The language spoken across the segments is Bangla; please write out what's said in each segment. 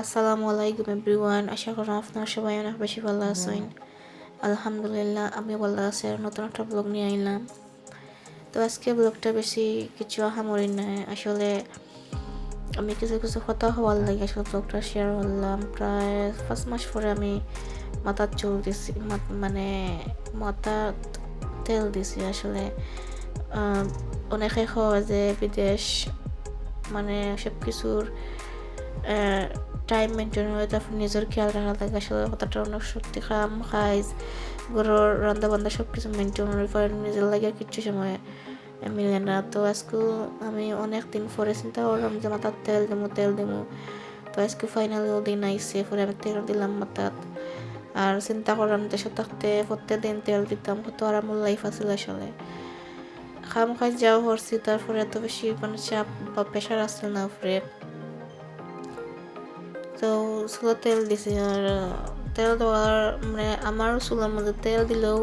আসসালামু আলাইকুম এভরিওয়ান। আশা করি আপনারা সবাই অনেক বেশি ভালো আছেন। আলহামদুলিল্লাহ আমি ভালো আছি আর নতুন একটা ব্লগ নিয়ে আইলাম। তো আজকে ব্লগটা বেশি কিছু আহামরি নাই আসলে আমি কিছু কিছু কথা হওয়ার লাগে, আসলে ব্লগটা শেয়ার করলাম। প্রায় পাঁচ মাস পরে আমি মাথার চুল দিছি মানে মাথা তেল দিছি আসলে। অনেকে হয় যে বিদেশ মানে সব কিছুর টাইম মেনটেন হয় তারপর নিজের খেয়াল রাখা লাগে আসলে কথাটা অনেক সত্যি খাম খাইজ ঘরের রান্না বান্ধা সব কিছু মেনটেন করে নিজের লাগে কিচ্ছু সময় মিলে না। তো আজকে আমি অনেক দিন পরে চিন্তা করলাম যে, মাথার তেল দিমু তেল দিমু। তো আজকে ফাইনালি দিন আইসে পরে আমি তেল দিলাম মাথাত। আর চিন্তা করলাম দেশে থাকতে প্রত্যেক দিন তেল দিতাম, কত আরাম লাইফ আছিল আসলে। খাম খাই যাওয়া করছি, তারপরে এত বেশি মানে চাপ বা প্রেশার আসছে না উপরে তো চুলো তেল দিছি আর তেল দেওয়ার মানে আমার চুলের মধ্যে তেল দিলেও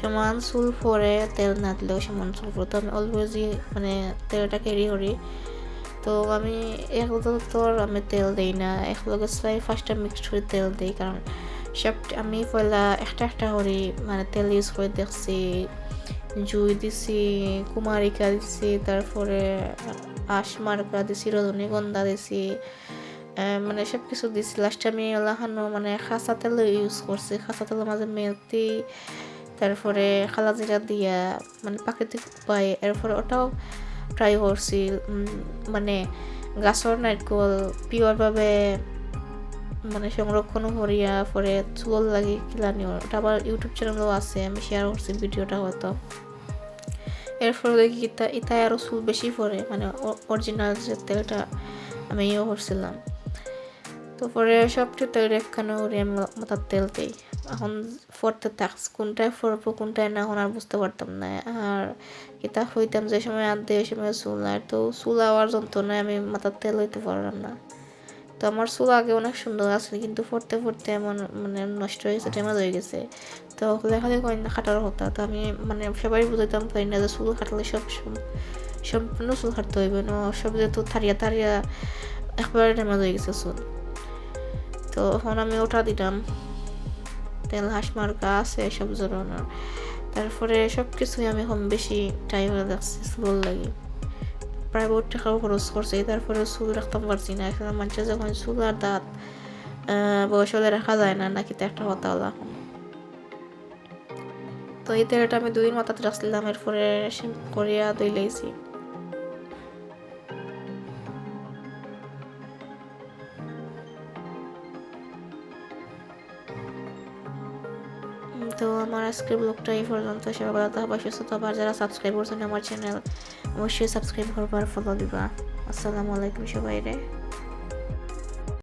সমান চুল পরে তেল না দিলেও সমান চুল পরে তো আমি অলওয়েজই মানে তেলটা ক্যারি করি। তো আমি এক তোর আমি তেল দিই না একলগে চাই ফার্স্টটা মিক্সড করে তেল দিই। কারণ সব, আমি পয়লা একটা একটা করি মানে তেল ইউজ করে দেখছি, জুই দিছি, কুমারিকা দিছি, তারপরে আশমার্কা দিছি, রজনীগন্ধা দিছি মানে সব কিছু দিছি লাস্টে আমি লাহানো মানে খাঁচা তেল ইউজ করছি। খাঁচা তেলের মাঝে মেথি তারপরে খালা জিরা দিয়া মানে প্রাকৃতিক উপায়, এরপরে ওটাও ট্রাই করছি। মানে গাছর নারকল পিওরভাবে মানে সংরক্ষণ করিয়া পরে চুল লাগি কিলানি ওটা আবার ইউটিউব চ্যানেলও আছে, আমি শেয়ার করছি ভিডিওটা হয়তো। এরপরে দেখি ইতা, ইতায় আরও চুল বেশি পড়ে মানে অরিজিনাল যে তেলটা আমি ইয়ে করছিলাম। তো পরে সবটি একখানে উড়ে আমি মাথার তেল দিই। এখন ফরতে থাকস কোনটায় ফরবো কোনটায় না, এখন আর বুঝতে পারতাম না। আর এটা হইতাম যে সময় আর ওই সময় চুল আর, তো চুল আওয়ার যন্ত্রণায় আমি মাথার তেল হইতে পারলাম না। তো আমার চুল আগে অনেক সুন্দর আছে, কিন্তু ফরতে ফরতে এমন মানে নষ্ট হয়ে গেছে, ড্যামেজ হয়ে গেছে। তো খালি না কাটার কথা। তো আমি মানে সবাই বুঝাইতাম পারি না যে চুল কাটলে সব সম্পূর্ণ চুল কাটতে হইবে। না, সব যেহেতু থারিয়া থারিয়া একবারে ড্যামেজ হয়ে গেছে চুল। তো তখন আমি ওটা দিলাম তেল, হাঁস, মার্কা আছে সব ধরনের তারপরে সব কিছুই আমি কম বেশি করে দেখছি চুল লাগি। প্রায় বহুত টাকাও খরচ করছে। তারপরে চুল রাখতাম পারছি না। এখন মানুষের যখন চুল আর দাঁত বয়স হলে রাখা যায় না, নাকি তো একটা কথা এখন তো এই তেলটা আমি দুদিন মাথাতে রাখছিলাম। এরপরে করিয়া দই লাইছি। তো আমার আজকের ব্লগটা এই পর্যন্ত। সবাই ভালো থাকবা, সুস্থ থাকবা যারা সাবস্ক্রাইব করছেন আমার চ্যানেল অবশ্যই সাবস্ক্রাইব করবার ফলো দিবা। আসসালামু আলাইকুম সবাই রে